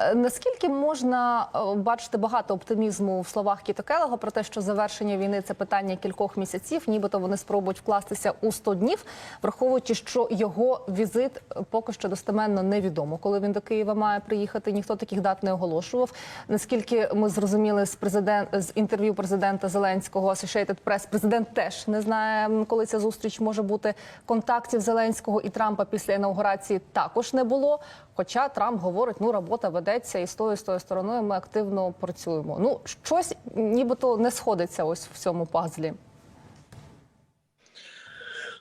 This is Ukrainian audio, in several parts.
Е, Наскільки можна е, бачити багато оптимізму в словах Кіто Келлога про те, що завершення війни це питання кількох місяців, нібито вони спробують вкластися у 100 днів, враховуючи, що його візит е, поки що достеменно невідомо, коли він до Києва має приїхати. Ніхто таких дат не оголошував. Наскільки ми зрозуміли з президент з інтерв'ю президента Зеленського Associated Press, президент теж не знає, коли ця зустріч може бути. Контактів Зеленського і Трампа після інаугурації також не було. Хоча Трамп говорить, ну робота ведеться і з тою, і з тою стороною ми активно працюємо. Ну щось нібито не сходиться ось в цьому пазлі.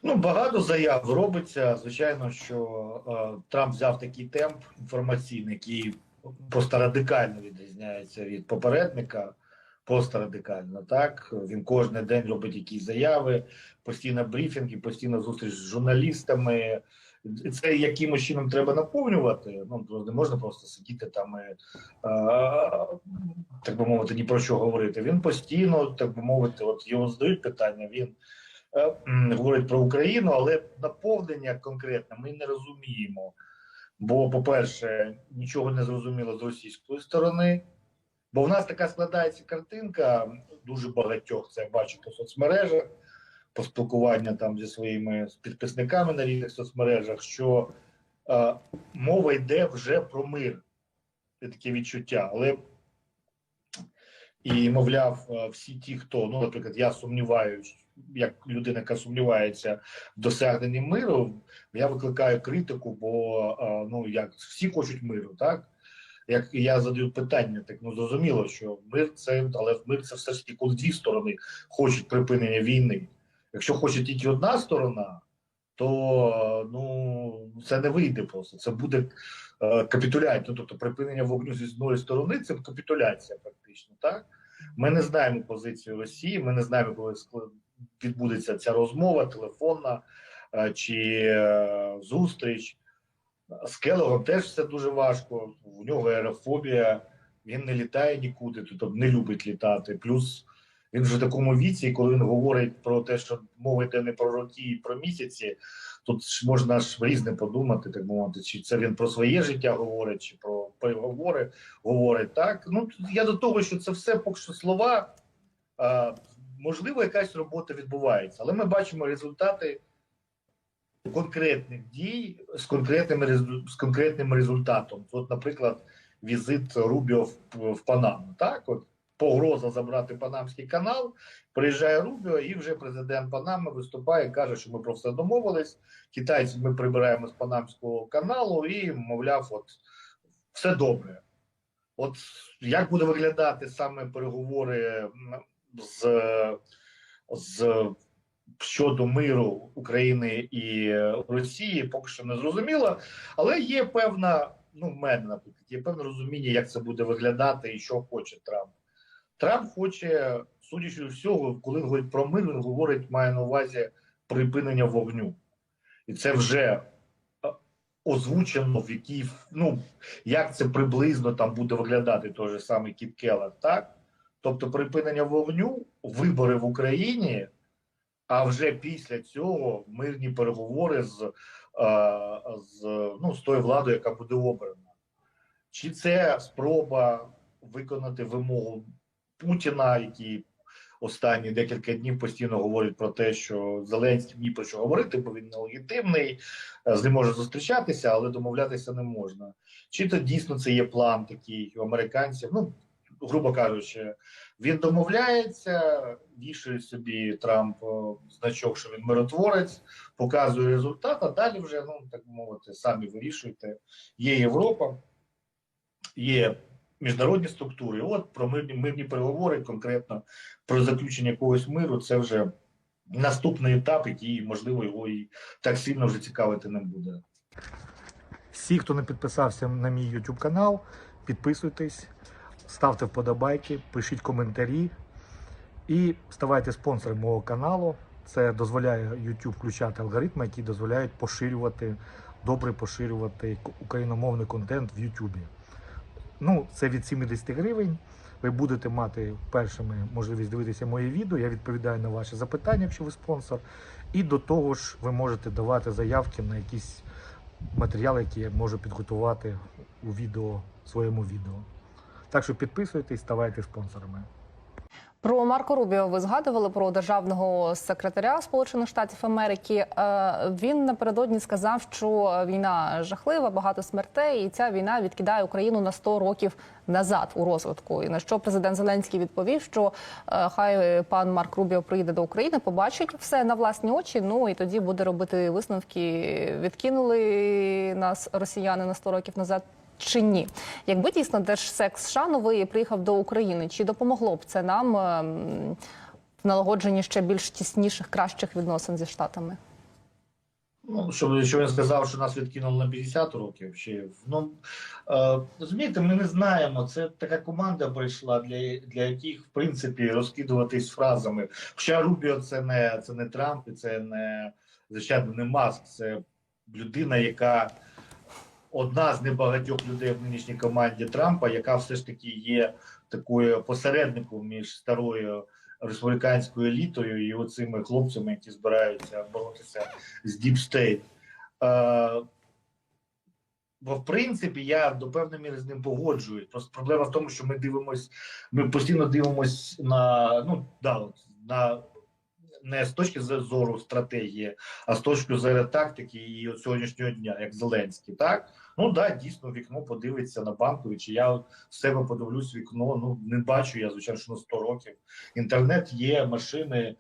Ну, багато заяв робиться. Звичайно, що е, Трамп взяв такий темп інформаційний, який просто радикально відрізняється від попередника. Просто радикально, так він кожен день робить якісь заяви, постійно брифінги, постійно зустріч з журналістами. Це якимось чином треба наповнювати. Ну не можна просто сидіти там і так би мовити, ні про що говорити. Він постійно, так би мовити, от його задають питання. Він е, говорить про Україну, але наповнення конкретне ми не розуміємо. Бо, по-перше, нічого не зрозуміло з російської сторони. Бо в нас така складається картинка дуже багатьох. Це я бачу по соцмережах, по спілкуванню там зі своїми підписниками на різних соцмережах, що е, мова йде вже про мир. Це таке відчуття. Але і, мовляв, е, всі ті, хто, ну, наприклад, я сумніваюсь, як людина, яка сумнівається в досягненні миру, я викликаю критику, бо е, ну як всі хочуть миру, так? Як я задаю питання, так ну зрозуміло, що мир це, але мир це все ж таки, коли дві сторони хочуть припинення війни. Якщо хоче тільки одна сторона, то ну це не вийде просто. Це буде е, капітуляція. Ну, тобто припинення вогню зі одної сторони це капітуляція, фактично. Так ми не знаємо позицію Росії, ми не знаємо, коли відбудеться ця розмова, телефонна е, чи е, зустріч. З Келогом теж все дуже важко. У нього аерофобія, він не літає нікуди, тобто не любить літати. Плюс він вже в такому віці, коли він говорить про те, що мова йде не про роки і про місяці, тут можна ж різне подумати, так мовити, чи це він про своє життя говорить, чи про переговори говорить. Так ну я до того, що це все поки що слова. А, можливо, якась робота відбувається, але ми бачимо результати конкретних дій з конкретним з конкретним результатом. От, наприклад, візит Рубіо в, в Панаму. Так, от погроза забрати Панамський канал. Приїжджає Рубіо, і вже президент Панами виступає, каже, що ми про все домовились. Китайців ми прибираємо з Панамського каналу, і мовляв, от все добре. От як буде виглядати саме переговори з, з щодо миру України і Росії, поки що не зрозуміло, але є певна, ну в мене наприклад, є певне розуміння, як це буде виглядати і що хоче Трамп. Трамп хоче, судячи всього, коли говорить про мир, він говорить, має на увазі припинення вогню, і це вже е, озвучено в якій ну як це приблизно там буде виглядати той же самий Кіт Келлер, так? Тобто припинення вогню, вибори в Україні, а вже після цього мирні переговори з, е, з, ну, з тою владою, яка буде обрана. Чи це спроба виконати вимогу Путіна, який останні декілька днів постійно говорить про те, що Зеленський ні про що говорити, бо він нелегітимний, е, з ним може зустрічатися, але домовлятися не можна. Чи то дійсно це є план такий у американців? Ну, грубо кажучи, він домовляється, вішає собі Трамп значок, що він миротворець, показує результат, а далі вже, ну так мовити, самі вирішуєте. Є Європа, є міжнародні структури. От про мирні, мирні переговори, конкретно про заключення якогось миру, це вже наступний етап, який, можливо, його і так сильно вже цікавити не буде. Всі, хто не підписався на мій YouTube канал, підписуйтесь, ставте вподобайки, пишіть коментарі і ставайте спонсором мого каналу. Це дозволяє YouTube включати алгоритми, які дозволяють поширювати, добре поширювати україномовний контент в YouTube. Ну, це від 70 гривень. Ви будете мати першими можливість дивитися моє відео. Я відповідаю на ваші запитання, якщо ви спонсор. І до того ж, ви можете давати заявки на якісь матеріали, які я можу підготувати у відео, своєму відео. Так що підписуйтесь, ставайте спонсорами. Про Марко Рубіо ви згадували про державного секретаря Сполучених Штатів Америки. Е, Він напередодні сказав, що війна жахлива, багато смертей, і ця війна відкидає Україну на 100 років назад у розвитку. І на що президент Зеленський відповів, що е, хай пан Марк Рубіо приїде до України, побачить все на власні очі. Ну і тоді буде робити висновки. Відкинули нас росіяни на 100 років назад. Чи ні, якби дійсно Держсек США новий приїхав до України, чи допомогло б це нам ем, в налагодженні ще більш тісніших, кращих відносин зі штатами? Ну, що, що він сказав, що нас відкинули на 50 років. Чи, ну, е, розумієте, ми не знаємо. Це така команда прийшла, для, для яких, в принципі, розкидуватись фразами. Хоча Рубіо це не, це не Трамп, і це не, звичайно, не Маск, це людина, яка одна з небагатьох людей в нинішній команді Трампа, яка все ж таки є такою посередником між старою республіканською елітою і оцими хлопцями, які збираються боротися з. Е, Бо в принципі я до певної міри з ним погоджуюсь. Просто проблема в тому, що ми дивимось, ми постійно дивимось на ну да, на не з точки зору стратегії, а з точки зору тактики і сьогоднішнього дня, як Зеленський, так ну да, дійсно вікно подивиться на банкові. Чи я в себе подивлюсь вікно? Ну не бачу я звичайно що на 100 років. Інтернет є, машини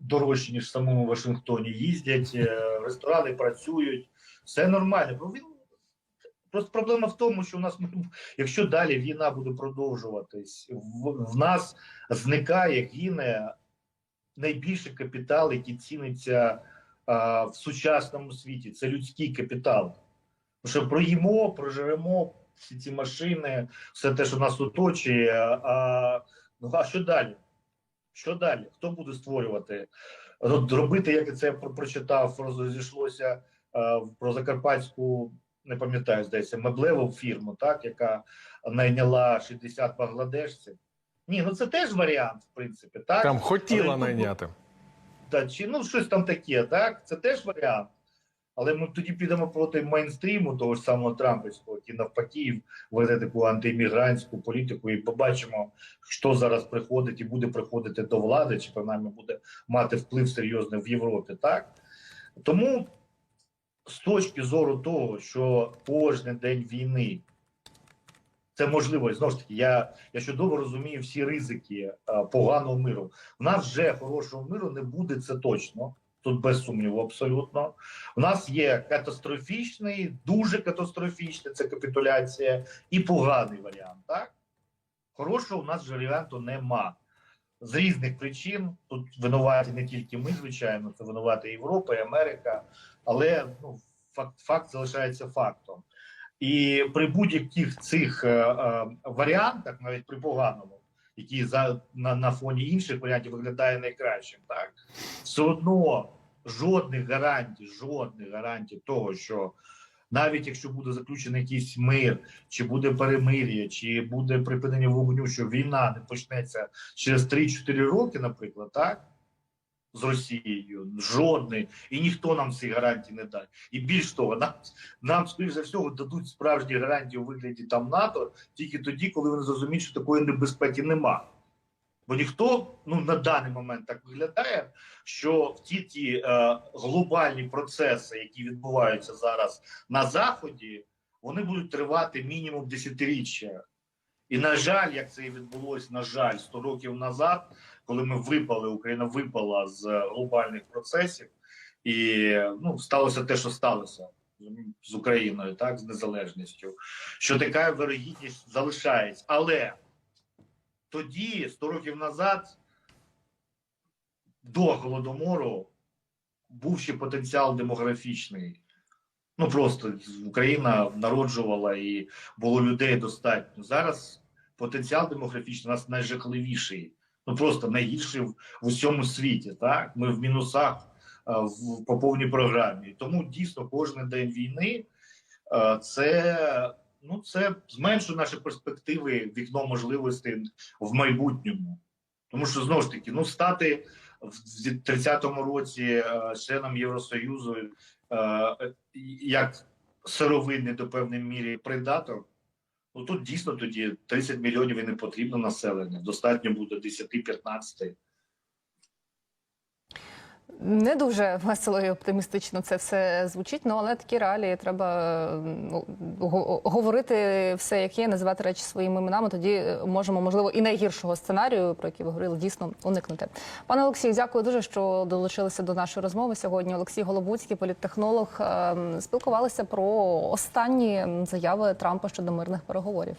дорожчі ніж в самому Вашингтоні. Їздять, е, ресторани працюють, все нормально. Бо він Просто проблема в тому, що у нас, якщо далі війна буде продовжуватись, в, в нас зникає, гине найбільший капітал, який ціниться в сучасному світі. Це людський капітал. Що проїмо, проживемо всі ці машини, все те, що нас оточує. А, ну а що далі? Що далі? Хто буде створювати? От Робити, як я це прочитав, розійшлося про Закарпатську не пам'ятаю, здається, меблеву фірму, так, яка найняла 60 бангладешців. Ні, ну це теж варіант, в принципі, так. Там хотіла Але, ну, найняти. Та, чи ну щось там таке, так? Це теж варіант. Але ми тоді підемо проти мейнстріму того ж самого Трампівського, який навпаки веде таку антиіммігрантську політику, і побачимо, що зараз приходить і буде приходити до влади, чи принаймні буде мати вплив серйозний в Європі, так? Тому з точки зору того, що кожен день війни це можливо, і знову ж таки, я, я чудово розумію всі ризики а, поганого миру. У нас вже хорошого миру не буде, це точно. Тут без сумніву, абсолютно. У нас є катастрофічний, дуже катастрофічний це капітуляція, і поганий варіант. Так хорошого у нас же варіанту нема. З різних причин тут винуваті не тільки ми, звичайно, це винувати Європа, і Америка, але ну, факт, факт залишається фактом. І при будь-яких цих е, е, варіантах, навіть при поганому, який за на, на фоні інших варіантів виглядає найкращим, так? Все одно жодних гарантій, жодних гарантій того, що навіть якщо буде заключений якийсь мир, чи буде перемир'я, чи буде припинення вогню, що війна не почнеться через 3-4 роки, наприклад, так з Росією, жодний, і ніхто нам цих гарантій не дасть. І більш того, нам, нам скоріш за всього дадуть справжні гарантії у вигляді там НАТО тільки тоді, коли вони зрозуміють, що такої небезпеки нема. Бо ніхто ну на даний момент так виглядає, що в ті ті е, глобальні процеси, які відбуваються зараз на заході, вони будуть тривати мінімум десятиріччя. І на жаль, як це і відбулося, на жаль, 100 років назад, коли ми випали, Україна випала з глобальних процесів, і ну сталося те, що сталося з Україною, так з незалежністю, що така вирогідність залишається, але тоді, 100 років назад, до голодомору, був ще потенціал демографічний. Ну просто Україна народжувала і було людей достатньо. Зараз потенціал демографічний у нас найжахливіший, ну просто найгірший в, в усьому світі. Так, ми в мінусах в по повній програмі. Тому дійсно кожен день війни це ну це зменшує наші перспективи, вікно можливостей в майбутньому. Тому що знову ж таки, ну стати в 30-му році членом Євросоюзу як сировинний до певної міри придаток, ну тут дійсно тоді 30 мільйонів і не потрібно населення. Достатньо буде 10-15. Не дуже весело і оптимістично це все звучить, ну але такі реалії треба ну, говорити все, як є, називати речі своїми іменами. Тоді можемо, можливо, і найгіршого сценарію, про який ви говорили, дійсно уникнути. Пане Олексію, дякую дуже, що долучилися до нашої розмови сьогодні. Олексій Голобуцький, політтехнолог, ем, спілкувалися про останні заяви Трампа щодо мирних переговорів.